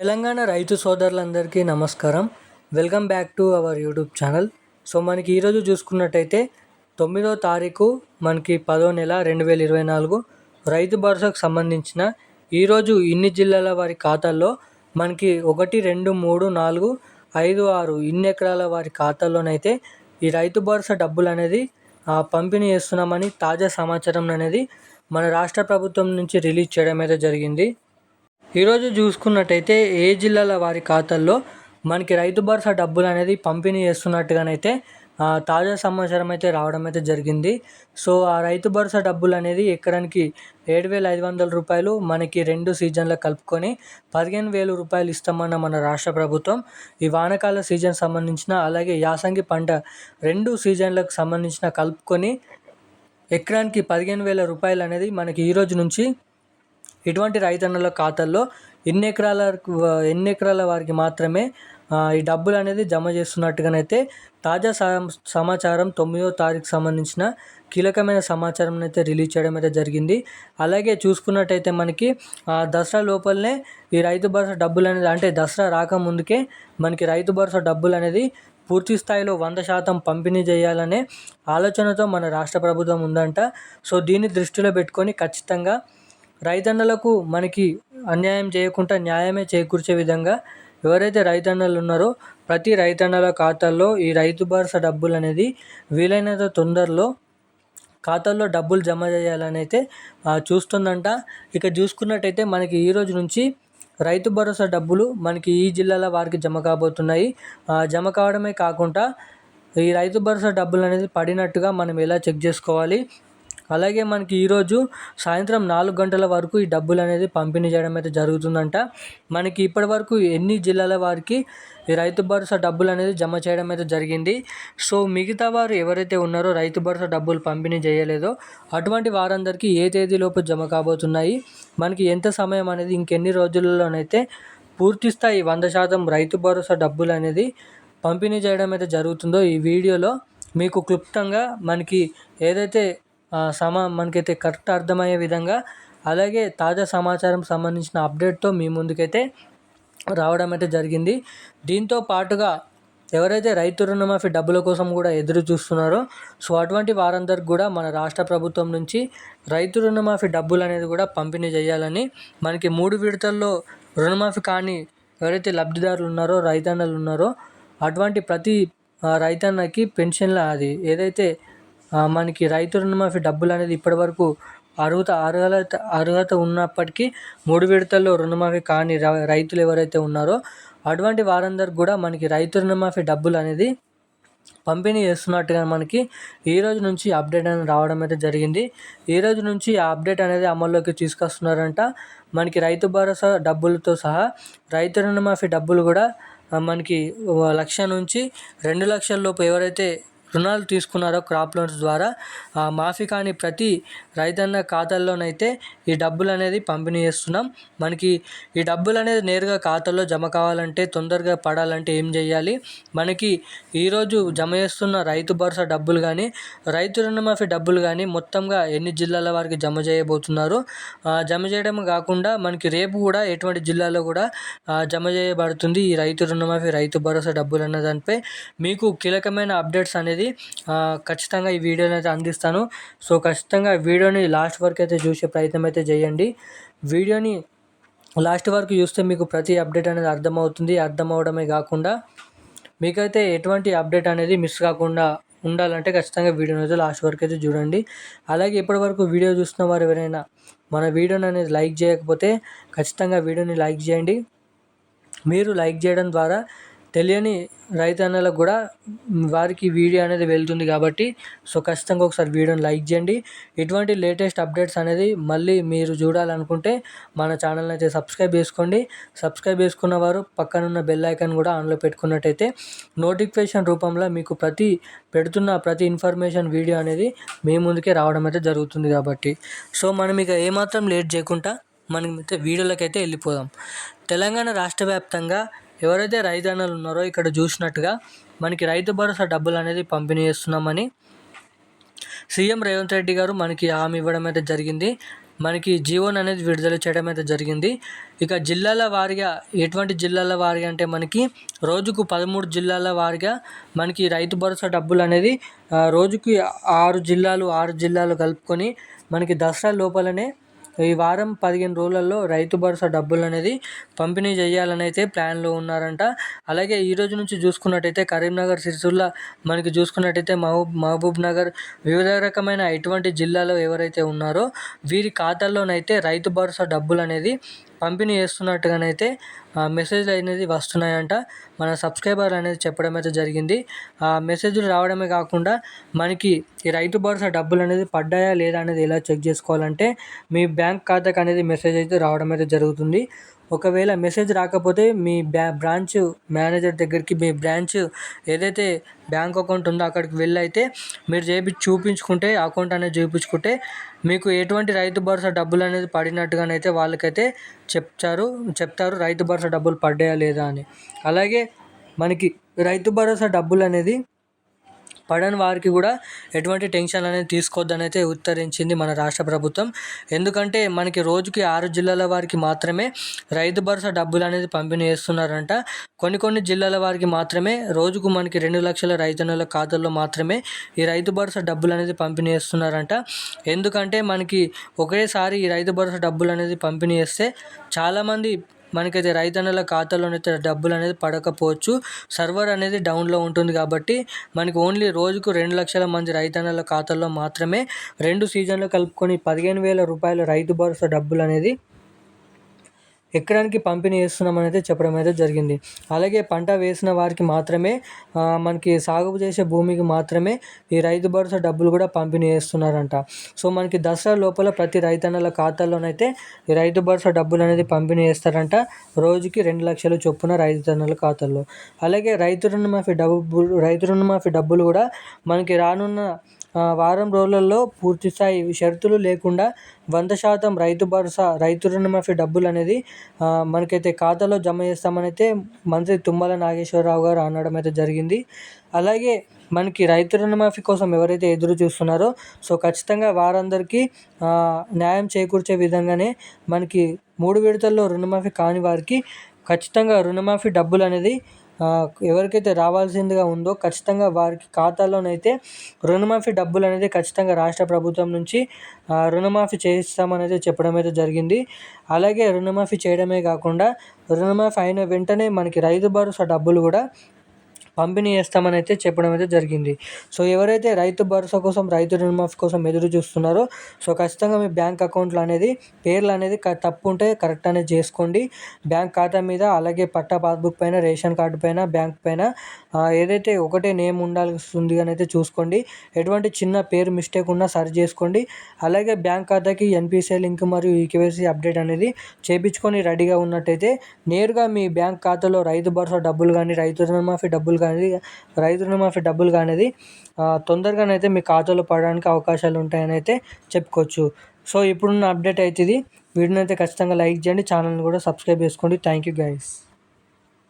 తెలంగాణ రైతు సోదరులందరికీ నమస్కారం. Welcome back to our YouTube channel. So మనకి ఈరోజు చూసుకున్నట్టయితే తొమ్మిదో తారీఖు మనకి పదో నెల రెండు వేల ఇరవై నాలుగు రైతు భరోసాకు సంబంధించిన ఈరోజు ఇన్ని జిల్లాల వారి ఖాతాల్లో మనకి ఒకటి రెండు మూడు నాలుగు ఐదు ఆరు ఇన్ని ఎకరాల వారి ఖాతాల్లోనైతే ఈ రైతు భరోసా డబ్బులు అనేది ఆ, పంపిణీ చేస్తున్నామని తాజా సమాచారం అనేది మన రాష్ట్ర ప్రభుత్వం నుంచి రిలీజ్ చేయడం అయితే జరిగింది. ఈరోజు చూసుకున్నట్టయితే ఏ జిల్లాల వారి ఖాతాల్లో మనకి రైతు భరోసా డబ్బులు అనేది పంపిణీ చేస్తున్నట్టుగానైతే ఆ, తాజా సమాచారం అయితే రావడం అయితే జరిగింది. సో ఆ రైతు భరోసా డబ్బులు అనేది ఎకరానికి ఏడు వేల ఐదు వందల రూపాయలు మనకి రెండు సీజన్లకు కలుపుకొని పదిహేను వేల రూపాయలు ఇస్తామన్న మన రాష్ట్ర ప్రభుత్వం ఈ వానకాల సీజన్ సంబంధించిన అలాగే యాసంగి పంట రెండు సీజన్లకు సంబంధించిన కలుపుకొని ఎకరానికి పదిహేను వేల రూపాయలు అనేది మనకి ఈ రోజు నుంచి ఇటువంటి రైతన్నల ఖాతాల్లో ఎన్ని ఎకరాల ఎన్ని ఎకరాల వారికి మాత్రమే ఈ డబ్బులు అనేది జమ చేస్తున్నట్టుగానైతే తాజా సమాచారం తొమ్మిదో తారీఖు సంబంధించిన కీలకమైన సమాచారం అయితే రిలీజ్ చేయడం అయితే జరిగింది. అలాగే చూసుకున్నట్టయితే మనకి దసరా లోపలనే ఈ రైతు భరోసా డబ్బులు అనేది అంటే దసరా రాకముందుకే మనకి రైతు భరోసా డబ్బులు అనేది పూర్తి స్థాయిలో వంద శాతం పంపిణీ చేయాలనే ఆలోచనతో మన రాష్ట్ర ప్రభుత్వం ఉందంట. సో దీన్ని దృష్టిలో పెట్టుకొని ఖచ్చితంగా రైతన్నలకు మనకి అన్యాయం చేయకుండా న్యాయమే చేకూర్చే విధంగా ఎవరైతే రైతన్నలు ఉన్నారో ప్రతి రైతన్నల ఖాతాల్లో ఈ రైతు భరోసా డబ్బులు అనేది వీలైనంత తొందరలో ఖాతాల్లో డబ్బులు జమ చేయాలని అయితే చూస్తుందంట. ఇక చూసుకున్నట్టయితే మనకి ఈ రోజు నుంచి రైతు భరోసా డబ్బులు మనకి ఈ జిల్లాల వారికి జమ కాబోతున్నాయి. జమ కావడమే కాకుండా ఈ రైతు భరోసా డబ్బులు అనేది పడినట్టుగా మనం ఎలా చెక్ చేసుకోవాలి? అలాగే మనకి ఈరోజు సాయంత్రం నాలుగు గంటల వరకు ఈ డబ్బులు అనేది పంపిణీ చేయడం అయితే జరుగుతుందంట. మనకి ఇప్పటి వరకు ఎన్ని జిల్లాల వారికి ఈ రైతు భరోసా డబ్బులు అనేది జమ చేయడం అయితే జరిగింది. సో మిగతా వారు ఎవరైతే ఉన్నారో రైతు భరోసా డబ్బులు పంపిణీ చేయలేదో అటువంటి వారందరికీ ఏ తేదీలోపు జమ కాబోతున్నాయి? మనకి ఎంత సమయం అనేది ఇంకెన్ని రోజులలోనైతే పూర్తి స్థాయి వంద శాతం రైతు భరోసా డబ్బులు అనేది పంపిణీ చేయడం అయితే జరుగుతుందో ఈ వీడియోలో మీకు క్లుప్తంగా మనకి ఏదైతే సమా మనకైతే కరెక్ట్ అర్థమయ్యే విధంగా అలాగే తాజా సమాచారం సంబంధించిన అప్డేట్తో మీ ముందుకైతే రావడం అయితే జరిగింది. దీంతో పాటుగా ఎవరైతే రైతు రుణమాఫీ డబ్బుల కోసం కూడా ఎదురు చూస్తున్నారో సో అటువంటి వారందరికి కూడా మన రాష్ట్ర ప్రభుత్వం నుంచి రైతు రుణమాఫీ డబ్బులు అనేది కూడా పంపిణీ చేయాలని మనకి మూడు విడతల్లో రుణమాఫీ కానీ ఎవరైతే లబ్ధిదారులు ఉన్నారో రైతన్నలు ఉన్నారో అటువంటి ప్రతి రైతన్నకి పెన్షన్ల అది ఏదైతే మనకి రైతు రుణమాఫీ డబ్బులు అనేది ఇప్పటివరకు అర్హత అర్హత అర్హత ఉన్నప్పటికీ మూడు విడతల్లో రుణమాఫీ కాని రైతులు ఎవరైతే ఉన్నారో అటువంటి వారందరికి కూడా మనకి రైతు రుణమాఫీ డబ్బులు అనేది పంపిణీ చేస్తున్నట్టుగా మనకి ఈ రోజు నుంచి అప్డేట్ అనేది రావడం అయితే జరిగింది. ఈ రోజు నుంచి ఆ అప్డేట్ అనేది అమల్లోకి తీసుకొస్తున్నారంట. మనకి రైతు భరోసా డబ్బులతో సహా రైతు రుణమాఫీ డబ్బులు కూడా మనకి లక్ష నుంచి రెండు లక్షల లోపు ఎవరైతే రుణాలు తీసుకున్నారో క్రాప్ లోన్స్ ద్వారా మాఫీ కాని ప్రతి రైతన్న ఖాతాల్లోనైతే ఈ డబ్బులు అనేది పంపిణీ చేస్తున్నాం. మనకి ఈ డబ్బులు అనేది నేరుగా ఖాతాలో జమ కావాలంటే తొందరగా పడాలంటే ఏం చేయాలి? మనకి ఈరోజు జమ చేస్తున్న రైతు భరోసా డబ్బులు కానీ రైతు రుణమాఫీ డబ్బులు కానీ మొత్తంగా ఎన్ని జిల్లాల వారికి జమ చేయబోతున్నారు? జమ చేయడం కాకుండా మనకి రేపు కూడా ఎటువంటి జిల్లాలో కూడా జమ చేయబడుతుంది ఈ రైతు రుణమాఫీ రైతు భరోసా డబ్బులు అన్న దానిపై. మీకు కీలకమైన అప్డేట్స్ అనేది ఉంటుంది. ఖచ్చితంగా ఈ వీడియోని అయితే అందిస్తాను. సో ఖచ్చితంగా వీడియోని లాస్ట్ వరకు అయితే చూసే ప్రయత్నం అయితే చేయండి. వీడియోని లాస్ట్ వరకు చూస్తే మీకు ప్రతి అప్డేట్ అనేది అర్థమవుతుంది. అర్థమవడమే కాకుండా మీకైతే ఎటువంటి అప్డేట్ అనేది మిస్ కాకుండా ఉండాలంటే ఖచ్చితంగా వీడియోని అయితే లాస్ట్ వరకు అయితే చూడండి. అలాగే ఇప్పటివరకు వీడియో చూస్తున్న వారు ఎవరైనా మన వీడియోని అనేది లైక్ చేయకపోతే ఖచ్చితంగా వీడియోని లైక్ చేయండి. మీరు లైక్ చేయడం ద్వారా తెలియని రైతన్నలకు కూడా వారికి వీడియో అనేది వెళ్తుంది కాబట్టి సో ఖచ్చితంగా ఒకసారి వీడియోని లైక్ చేయండి. ఇటువంటి లేటెస్ట్ అప్డేట్స్ అనేది మళ్ళీ మీరు చూడాలనుకుంటే మన ఛానల్ని అయితే సబ్స్క్రైబ్ చేసుకోండి. సబ్స్క్రైబ్ చేసుకున్న వారు పక్కనున్న బెల్ ఐకాన్ కూడా ఆన్లో పెట్టుకున్నట్టయితే నోటిఫికేషన్ రూపంలో మీకు ప్రతి పెడుతున్న ప్రతి ఇన్ఫర్మేషన్ వీడియో అనేది మీ ముందుకే రావడం అయితే జరుగుతుంది కాబట్టి. సో మనం ఇక ఏమాత్రం లేట్ చేయకుండా మనం అయితే వీడియోలకైతే వెళ్ళిపోదాం. తెలంగాణ రాష్ట్ర వ్యాప్తంగా ఎవరైతే రైతన్నలు ఉన్నారో ఇక్కడ చూసినట్టుగా మనకి రైతు భరోసా డబ్బులు అనేది పంపిణీ చేస్తున్నామని సీఎం రేవంత్ రెడ్డి గారు మనకి హామీ ఇవ్వడం అయితే జరిగింది. మనకి జీవోన్ అనేది విడుదల చేయడం అయితే జరిగింది. ఇక జిల్లాల వారిగా ఎటువంటి జిల్లాల వారిగా అంటే మనకి రోజుకు పదమూడు జిల్లాల వారిగా మనకి రైతు భరోసా డబ్బులు అనేది రోజుకి ఆరు జిల్లాలు ఆరు జిల్లాలు కలుపుకొని మనకి దసరా లోపలనే ఈ వారం పదిహేను రోజులలో రైతు భరోసా డబ్బులు అనేది పంపిణీ చేయాలని అయితే ప్లాన్లో ఉన్నారంట. అలాగే ఈ రోజు నుంచి చూసుకున్నట్టయితే కరీంనగర్ సిరిసిల్ల మనకి చూసుకున్నట్టయితే మహబూబ్ మహబూబ్ నగర్ వివిధ రకమైన ఎటువంటి జిల్లాలో ఎవరైతే ఉన్నారో వీరి ఖాతాల్లోనైతే రైతు భరోసా డబ్బులు అనేది పంపిణీ చేస్తున్నట్టుగానైతే మెసేజ్లు అనేది వస్తున్నాయంట. మన సబ్స్క్రైబర్ అనేది చెప్పడం అయితే జరిగింది. ఆ మెసేజ్లు రావడమే కాకుండా మనకి ఈ రైతు భరోసా డబ్బులు అనేది పడ్డాయా లేదా అనేది ఎలా చెక్ చేసుకోవాలంటే మీ బ్యాంక్ ఖాతాకు అనేది మెసేజ్ అయితే రావడం అయితే జరుగుతుంది. ఒకవేళ మెసేజ్ రాకపోతే మీ బ్యా బ్రాంచ్ మేనేజర్ దగ్గరికి మీ బ్రాంచ్ ఏదైతే బ్యాంక్ అకౌంట్ ఉందో అక్కడికి వెళ్ళి అయితే మీరు చేపి చూపించుకుంటే అకౌంట్ అనేది చూపించుకుంటే మీకు ఎటువంటి రైతు భరోసా డబ్బులు అనేది పడినట్టుగానైతే వాళ్ళకైతే చెప్తారు చెప్తారు రైతు భరోసా డబ్బులు పడ్డాయా లేదా అని. అలాగే మనకి రైతు భరోసా డబ్బులు అనేది పడని వారికి కూడా ఎటువంటి టెన్షన్ అనేది తీసుకోవద్దని అయితే ఉత్తరించింది మన రాష్ట్ర ప్రభుత్వం. ఎందుకంటే మనకి రోజుకి ఆరు జిల్లాల వారికి మాత్రమే రైతు భరోసా డబ్బులు అనేది పంపిణీ చేస్తున్నారంట. కొన్ని కొన్ని జిల్లాల వారికి మాత్రమే రోజుకు మనకి రెండు లక్షల రైతన్నుల ఖాతాల్లో మాత్రమే ఈ రైతు భరోసా డబ్బులు అనేది పంపిణీ చేస్తున్నారంట. ఎందుకంటే మనకి ఒకేసారి ఈ రైతు భరోసా డబ్బులు అనేది పంపిణీ చేస్తే చాలామంది మనకైతే రైతన్నల ఖాతాలోనైతే డబ్బులు అనేది పడకపోవచ్చు. సర్వర్ అనేది డౌన్లో ఉంటుంది కాబట్టి మనకి ఓన్లీ రోజుకు రెండు లక్షల మంది రైతన్నల ఖాతాల్లో మాత్రమే రెండు సీజన్లు కలుపుకొని పదిహేను వేల రూపాయల రైతు భరోసా డబ్బులు అనేది ఎకరానికి పంపిణీ చేస్తున్నామని అయితే చెప్పడం అయితే జరిగింది. అలాగే పంట వేసిన వారికి మాత్రమే మనకి సాగు చేసే భూమికి మాత్రమే ఈ రైతు భరోసా డబ్బులు కూడా పంపిణీ చేస్తున్నారంట. సో మనకి దసరా లోపల ప్రతి రైతన్నల ఖాతాల్లోనైతే ఈ రైతు భరోసా డబ్బులు అనేది పంపిణీ చేస్తారంట. రోజుకి రెండు లక్షలు చొప్పున రైతన్నల ఖాతాల్లో. అలాగే రైతు రుణమాఫీ డబ్బు రైతు రుణమాఫీ డబ్బులు కూడా మనకి రానున్న వారం రోజులలో పూర్తిస్థాయి షరతులు లేకుండా వంద శాతం రైతు భరోసా రైతు రుణమాఫీ డబ్బులు అనేది మనకైతే ఖాతాలో జమ చేస్తామని అయితే మంత్రి తుమ్మల నాగేశ్వరరావు గారు అనడం అయితే జరిగింది. అలాగే మనకి రైతు రుణమాఫీ కోసం ఎవరైతే ఎదురు చూస్తున్నారో సో ఖచ్చితంగా వారందరికీ న్యాయం చేకూర్చే విధంగానే మనకి మూడు విడతల్లో రుణమాఫీ కాని వారికి ఖచ్చితంగా రుణమాఫీ డబ్బులు అనేది ఎవరికైతే రావాల్సిందిగా ఉందో ఖచ్చితంగా వారికి ఖాతాలోనైతే రుణమాఫీ డబ్బులు అనేది ఖచ్చితంగా రాష్ట్ర ప్రభుత్వం నుంచి రుణమాఫీ చేయిస్తామనేది చెప్పడం అయితే జరిగింది. అలాగే రుణమాఫీ చేయడమే కాకుండా రుణమాఫీ అయిన వెంటనే మనకి రైతు భరోసా డబ్బులు కూడా పంపిణీ చేస్తామని అయితే చెప్పడం అయితే జరిగింది. సో ఎవరైతే రైతు భరోసా కోసం రైతు రుణమాఫీ కోసం ఎదురు చూస్తున్నారో సో ఖచ్చితంగా మీ బ్యాంక్ అకౌంట్లు అనేది పేర్లు అనేది తప్పు ఉంటే కరెక్ట్ అనేది చేసుకోండి. బ్యాంక్ ఖాతా మీద అలాగే పట్టా పాస్బుక్ పైన రేషన్ కార్డు పైన బ్యాంక్ పైన ఏదైతే ఒకటే నేమ్ ఉండాల్సింది అని అయితే చూసుకోండి. ఎటువంటి చిన్న పేరు మిస్టేక్ ఉన్నా సరి చేసుకోండి. అలాగే బ్యాంక్ ఖాతాకి ఎన్పిసిఐ లింక్ మరియు ఈకేవైసీ అప్డేట్ అనేది చేపించుకొని రెడీగా ఉన్నట్టయితే నేరుగా మీ బ్యాంక్ ఖాతాలో రైతు భరోసా డబ్బులు కానీ రైతు రుణమాఫీ డబ్బులు కానీ రైతు రుణమాఫీ డబ్బులు కానీ తొందరగానైతే మీ ఖాతాలో పడడానికి అవకాశాలు ఉంటాయని అయితే చెప్పుకోవచ్చు. సో ఇప్పుడున్న అప్డేట్ అయితే ఇది వీడియోని అయితే ఖచ్చితంగా లైక్ చేయండి ఛానల్ని కూడా సబ్స్క్రైబ్ చేసుకోండి. Thank you guys